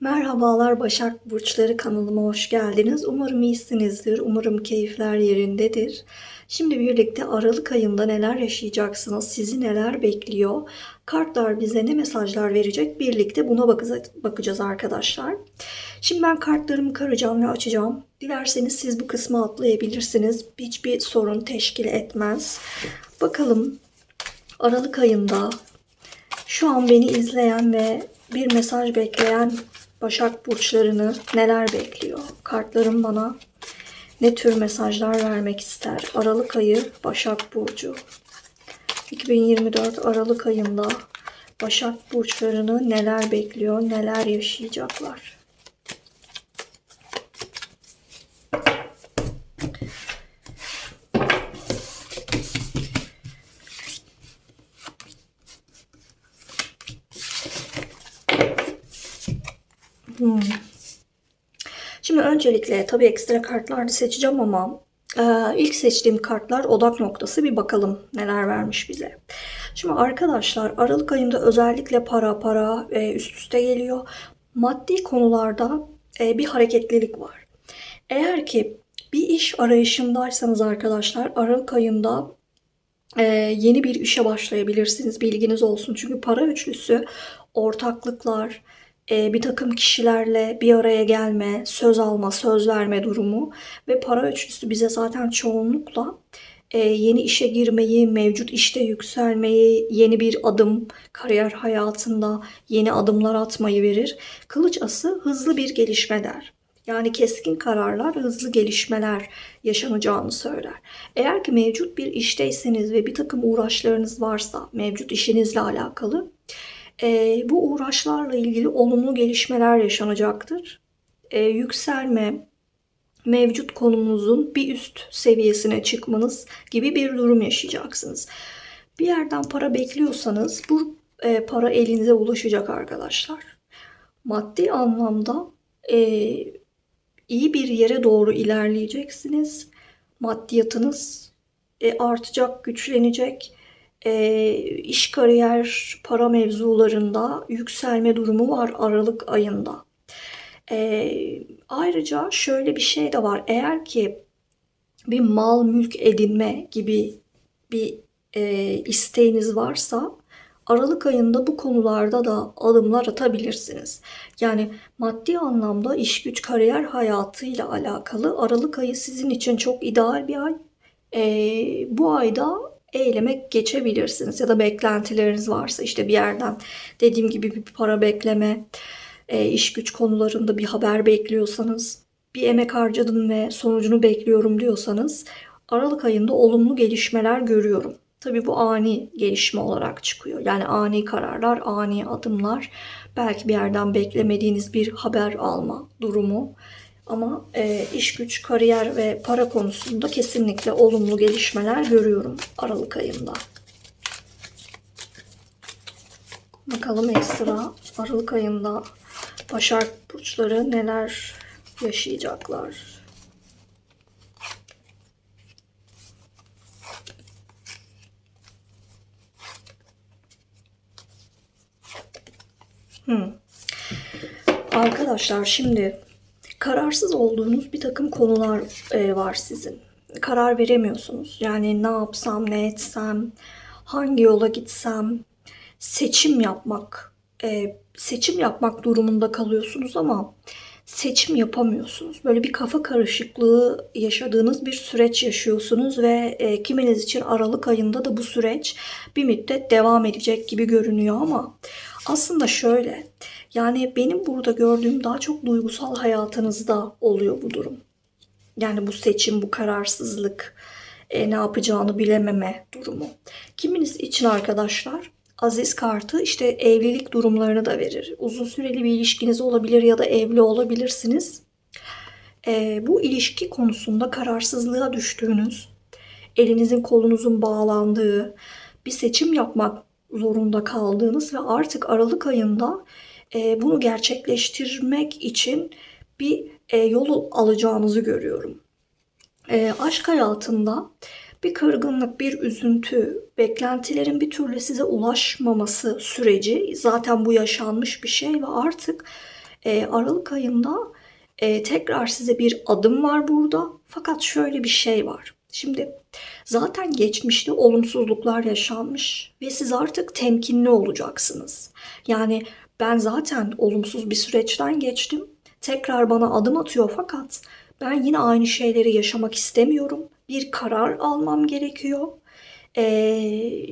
Merhabalar Başak Burçları kanalıma hoş geldiniz. Umarım iyisinizdir. Umarım keyifler yerindedir. Şimdi birlikte Aralık ayında neler yaşayacaksınız? Sizi neler bekliyor? Kartlar bize ne mesajlar verecek? Birlikte buna bakacağız, arkadaşlar. Şimdi ben kartlarımı karacağım ve açacağım. Dilerseniz siz bu kısmı atlayabilirsiniz. Hiçbir sorun teşkil etmez. Bakalım Aralık ayında şu an beni izleyen ve bir mesaj bekleyen Başak burçlarını neler bekliyor? Kartlarım bana ne tür mesajlar vermek ister? Aralık ayı Başak burcu. 2024 Aralık ayında Başak burçlarını neler bekliyor? Neler yaşayacaklar? Hmm. Şimdi öncelikle tabii ekstra kartlar seçeceğim ama e, ilk seçtiğim kartlar odak noktası bir bakalım neler vermiş bize. Şimdi arkadaşlar Aralık ayında özellikle para para e, üst üste geliyor. Maddi konularda e, bir hareketlilik var. Eğer ki bir iş arayışındaysanız arkadaşlar Aralık ayında e, yeni bir işe başlayabilirsiniz. Bilginiz olsun. Çünkü para üçlüsü ortaklıklar, e, bir takım kişilerle bir araya gelme, söz alma, söz verme durumu ve para üçlüsü bize zaten çoğunlukla e, yeni işe girmeyi, mevcut işte yükselmeyi, yeni bir adım kariyer hayatında yeni adımlar atmayı verir. Kılıç ası hızlı bir gelişme der. Yani keskin kararlar, hızlı gelişmeler yaşanacağını söyler. Eğer ki mevcut bir işteyseniz ve bir takım uğraşlarınız varsa mevcut işinizle alakalı e, bu uğraşlarla ilgili olumlu gelişmeler yaşanacaktır. E, yükselme, mevcut konumunuzun bir üst seviyesine çıkmanız gibi bir durum yaşayacaksınız. Bir yerden para bekliyorsanız bu e, para elinize ulaşacak arkadaşlar. Maddi anlamda e, iyi bir yere doğru ilerleyeceksiniz. Maddiyatınız e, artacak, güçlenecek e, iş kariyer para mevzularında yükselme durumu var Aralık ayında. E, ayrıca şöyle bir şey de var. Eğer ki bir mal mülk edinme gibi bir e, isteğiniz varsa Aralık ayında bu konularda da adımlar atabilirsiniz. Yani maddi anlamda iş güç kariyer hayatıyla alakalı Aralık ayı sizin için çok ideal bir ay. E, bu ayda eyleme geçebilirsiniz. Ya da beklentileriniz varsa işte bir yerden dediğim gibi bir para bekleme, e, iş güç konularında bir haber bekliyorsanız, bir emek harcadım ve sonucunu bekliyorum diyorsanız Aralık ayında olumlu gelişmeler görüyorum. Tabii bu ani gelişme olarak çıkıyor. Yani ani kararlar, ani adımlar, belki bir yerden beklemediğiniz bir haber alma durumu. Ama e, iş güç, kariyer ve para konusunda kesinlikle olumlu gelişmeler görüyorum Aralık ayında. Bakalım ekstra Aralık ayında Başak Burçları neler yaşayacaklar. Hmm. Arkadaşlar şimdi kararsız olduğunuz bir takım konular e, var sizin. Karar veremiyorsunuz. Yani ne yapsam, ne etsem, hangi yola gitsem, seçim yapmak, e, seçim yapmak durumunda kalıyorsunuz ama seçim yapamıyorsunuz. Böyle bir kafa karışıklığı yaşadığınız bir süreç yaşıyorsunuz ve e, kiminiz için Aralık ayında da bu süreç bir müddet devam edecek gibi görünüyor ama aslında şöyle yani benim burada gördüğüm daha çok duygusal hayatınızda oluyor bu durum. Yani bu seçim, bu kararsızlık, e, ne yapacağını bilememe durumu. Kiminiz için arkadaşlar aziz kartı işte evlilik durumlarını da verir. Uzun süreli bir ilişkiniz olabilir ya da evli olabilirsiniz. E, bu ilişki konusunda kararsızlığa düştüğünüz, elinizin kolunuzun bağlandığı, bir seçim yapmak zorunda kaldığınız ve artık Aralık ayında e, bunu gerçekleştirmek için bir e, yolu alacağınızı görüyorum. E, aşk hayatında bir kırgınlık, bir üzüntü, beklentilerin bir türlü size ulaşmaması süreci zaten bu yaşanmış bir şey ve artık E, Aralık ayında e, tekrar size bir adım var burada. Fakat şöyle bir şey var. Şimdi zaten geçmişte olumsuzluklar yaşanmış ve siz artık temkinli olacaksınız. Yani ben zaten olumsuz bir süreçten geçtim. Tekrar bana adım atıyor fakat ben yine aynı şeyleri yaşamak istemiyorum. Bir karar almam gerekiyor. Ee,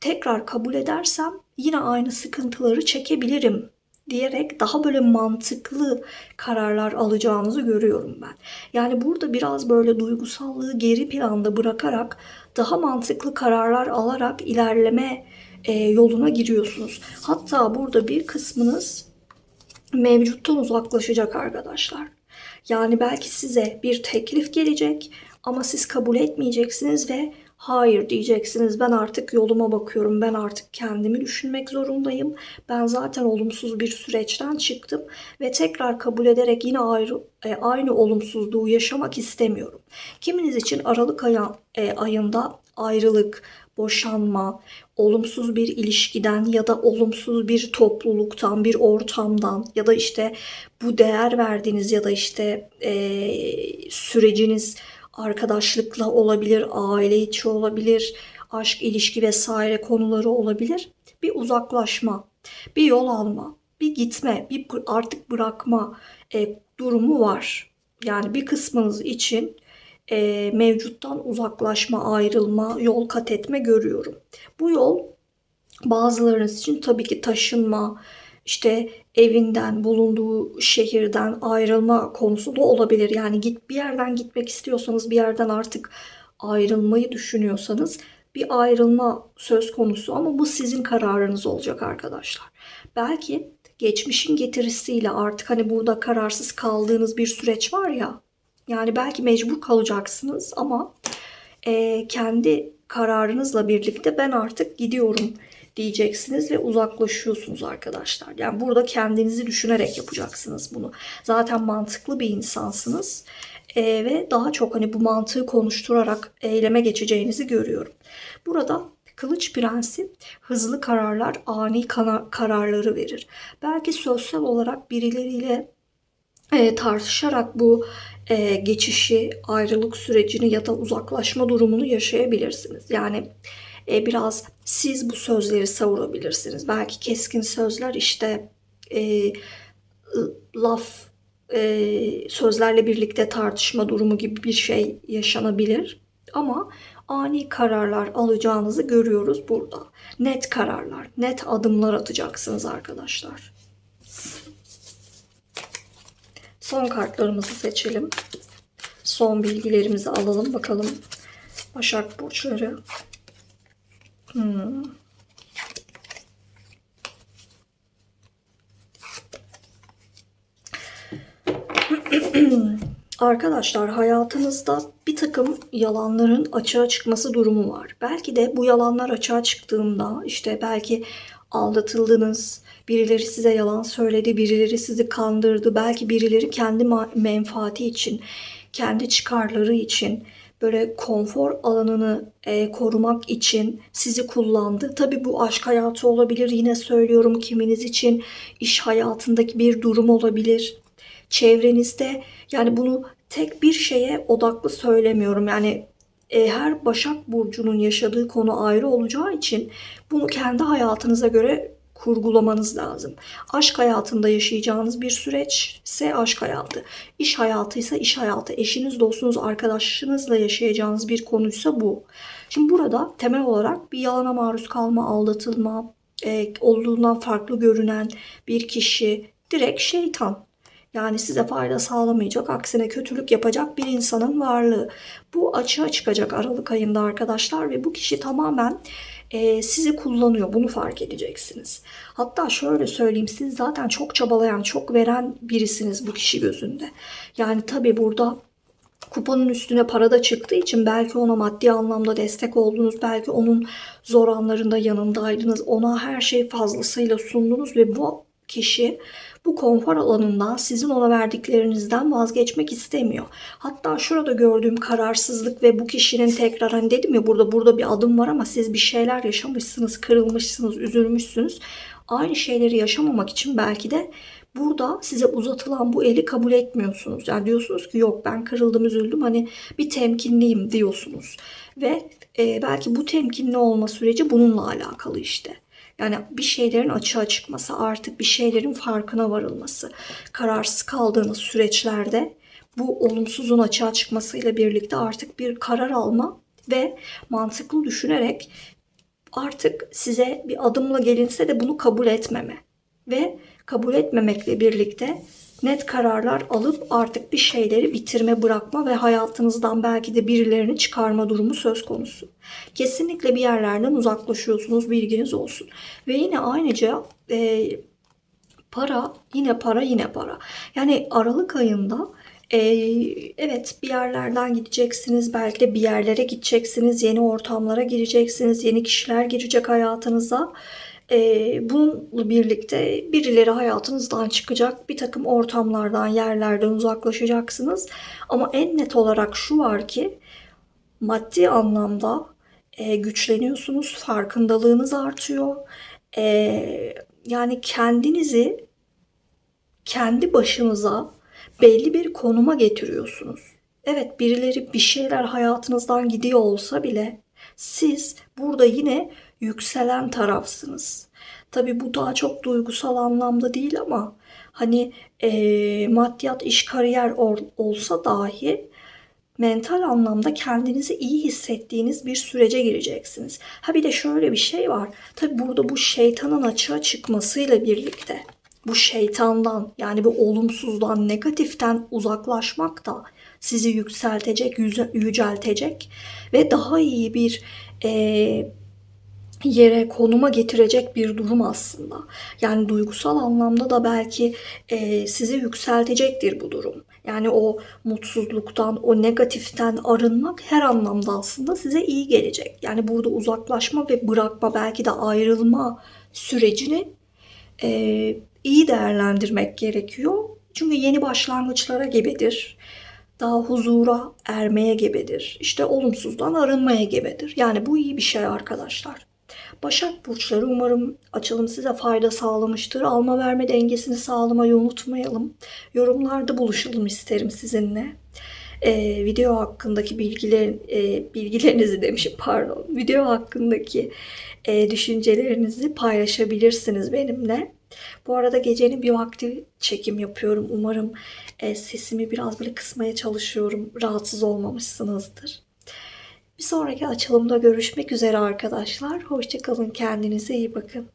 tekrar kabul edersem yine aynı sıkıntıları çekebilirim diyerek daha böyle mantıklı kararlar alacağınızı görüyorum ben. Yani burada biraz böyle duygusallığı geri planda bırakarak daha mantıklı kararlar alarak ilerleme e, yoluna giriyorsunuz. Hatta burada bir kısmınız mevcuttan uzaklaşacak arkadaşlar. Yani belki size bir teklif gelecek ama siz kabul etmeyeceksiniz ve hayır diyeceksiniz. Ben artık yoluma bakıyorum. Ben artık kendimi düşünmek zorundayım. Ben zaten olumsuz bir süreçten çıktım ve tekrar kabul ederek yine ayrı, e, aynı olumsuzluğu yaşamak istemiyorum. Kiminiz için Aralık aya, e, ayında ayrılık, boşanma, olumsuz bir ilişkiden ya da olumsuz bir topluluktan, bir ortamdan ya da işte bu değer verdiğiniz ya da işte e, süreciniz arkadaşlıkla olabilir, aile içi olabilir, aşk, ilişki vesaire konuları olabilir. Bir uzaklaşma, bir yol alma, bir gitme, bir artık bırakma e, durumu var. Yani bir kısmınız için e, mevcuttan uzaklaşma, ayrılma, yol kat etme görüyorum. Bu yol bazılarınız için tabii ki taşınma, işte evinden, bulunduğu şehirden ayrılma konusu da olabilir. Yani git bir yerden gitmek istiyorsanız, bir yerden artık ayrılmayı düşünüyorsanız bir ayrılma söz konusu ama bu sizin kararınız olacak arkadaşlar. Belki geçmişin getirisiyle artık hani burada kararsız kaldığınız bir süreç var ya. Yani belki mecbur kalacaksınız ama e, kendi kararınızla birlikte ben artık gidiyorum diyeceksiniz ve uzaklaşıyorsunuz arkadaşlar. Yani burada kendinizi düşünerek yapacaksınız bunu. Zaten mantıklı bir insansınız e, ve daha çok hani bu mantığı konuşturarak eyleme geçeceğinizi görüyorum. Burada Kılıç Prensi hızlı kararlar, ani kararları verir. Belki sosyal olarak birileriyle e, tartışarak bu e, geçişi, ayrılık sürecini ya da uzaklaşma durumunu yaşayabilirsiniz. Yani e, biraz siz bu sözleri savurabilirsiniz. Belki keskin sözler işte e, laf e, sözlerle birlikte tartışma durumu gibi bir şey yaşanabilir. Ama ani kararlar alacağınızı görüyoruz burada. Net kararlar, net adımlar atacaksınız arkadaşlar. Son kartlarımızı seçelim. Son bilgilerimizi alalım bakalım. Başak burçları Hmm. Arkadaşlar hayatınızda bir takım yalanların açığa çıkması durumu var. Belki de bu yalanlar açığa çıktığında işte belki aldatıldınız, birileri size yalan söyledi, birileri sizi kandırdı, belki birileri kendi menfaati için, kendi çıkarları için böyle konfor alanını e, korumak için sizi kullandı. Tabi bu aşk hayatı olabilir. Yine söylüyorum kiminiz için iş hayatındaki bir durum olabilir. Çevrenizde yani bunu tek bir şeye odaklı söylemiyorum. Yani e, her Başak Burcu'nun yaşadığı konu ayrı olacağı için bunu kendi hayatınıza göre kurgulamanız lazım. Aşk hayatında yaşayacağınız bir süreç ise aşk hayatı. İş hayatı ise iş hayatı. Eşiniz, dostunuz, arkadaşınızla yaşayacağınız bir konuysa bu. Şimdi burada temel olarak bir yalana maruz kalma, aldatılma, e, olduğundan farklı görünen bir kişi direkt şeytan. Yani size fayda sağlamayacak, aksine kötülük yapacak bir insanın varlığı. Bu açığa çıkacak Aralık ayında arkadaşlar ve bu kişi tamamen e, sizi kullanıyor. Bunu fark edeceksiniz. Hatta şöyle söyleyeyim siz zaten çok çabalayan, çok veren birisiniz bu kişi gözünde. Yani tabi burada kupanın üstüne para da çıktığı için belki ona maddi anlamda destek oldunuz. Belki onun zor anlarında yanındaydınız. Ona her şey fazlasıyla sundunuz ve bu kişi bu konfor alanından sizin ona verdiklerinizden vazgeçmek istemiyor. Hatta şurada gördüğüm kararsızlık ve bu kişinin tekrar hani dedim ya burada burada bir adım var ama siz bir şeyler yaşamışsınız, kırılmışsınız, üzülmüşsünüz. Aynı şeyleri yaşamamak için belki de Burada size uzatılan bu eli kabul etmiyorsunuz. Yani diyorsunuz ki yok ben kırıldım üzüldüm hani bir temkinliyim diyorsunuz. Ve e, belki bu temkinli olma süreci bununla alakalı işte. Yani bir şeylerin açığa çıkması, artık bir şeylerin farkına varılması, kararsız kaldığınız süreçlerde bu olumsuzun açığa çıkmasıyla birlikte artık bir karar alma ve mantıklı düşünerek artık size bir adımla gelinse de bunu kabul etmeme ve kabul etmemekle birlikte net kararlar alıp artık bir şeyleri bitirme, bırakma ve hayatınızdan belki de birilerini çıkarma durumu söz konusu. Kesinlikle bir yerlerden uzaklaşıyorsunuz, bilginiz olsun. Ve yine aynıca e, para, yine para, yine para. Yani Aralık ayında e, evet bir yerlerden gideceksiniz, belki de bir yerlere gideceksiniz, yeni ortamlara gireceksiniz, yeni kişiler girecek hayatınıza. E, bununla birlikte birileri hayatınızdan çıkacak, bir takım ortamlardan, yerlerden uzaklaşacaksınız. Ama en net olarak şu var ki maddi anlamda e, güçleniyorsunuz, farkındalığınız artıyor. E, yani kendinizi kendi başınıza belli bir konuma getiriyorsunuz. Evet birileri bir şeyler hayatınızdan gidiyor olsa bile siz burada yine yükselen tarafsınız. Tabii bu daha çok duygusal anlamda değil ama hani e, maddiyat, iş, kariyer ol- olsa dahi mental anlamda kendinizi iyi hissettiğiniz bir sürece gireceksiniz. Ha bir de şöyle bir şey var. Tabi burada bu şeytanın açığa çıkmasıyla birlikte bu şeytandan yani bu olumsuzdan, negatiften uzaklaşmak da sizi yükseltecek, yüceltecek ve daha iyi bir eee yere, konuma getirecek bir durum aslında. Yani duygusal anlamda da belki e, sizi yükseltecektir bu durum. Yani o mutsuzluktan, o negatiften arınmak her anlamda aslında size iyi gelecek. Yani burada uzaklaşma ve bırakma, belki de ayrılma sürecini e, iyi değerlendirmek gerekiyor. Çünkü yeni başlangıçlara gebedir. Daha huzura ermeye gebedir. İşte olumsuzdan arınmaya gebedir. Yani bu iyi bir şey arkadaşlar. Başak Burçları umarım açılım size fayda sağlamıştır. Alma verme dengesini sağlamayı unutmayalım. Yorumlarda buluşalım isterim sizinle. Ee, video hakkındaki bilgiler, e, bilgilerinizi demişim pardon. Video hakkındaki e, düşüncelerinizi paylaşabilirsiniz benimle. Bu arada gecenin bir vakti çekim yapıyorum. Umarım e, sesimi biraz böyle kısmaya çalışıyorum. Rahatsız olmamışsınızdır. Bir sonraki açılımda görüşmek üzere arkadaşlar. Hoşçakalın. Kendinize iyi bakın.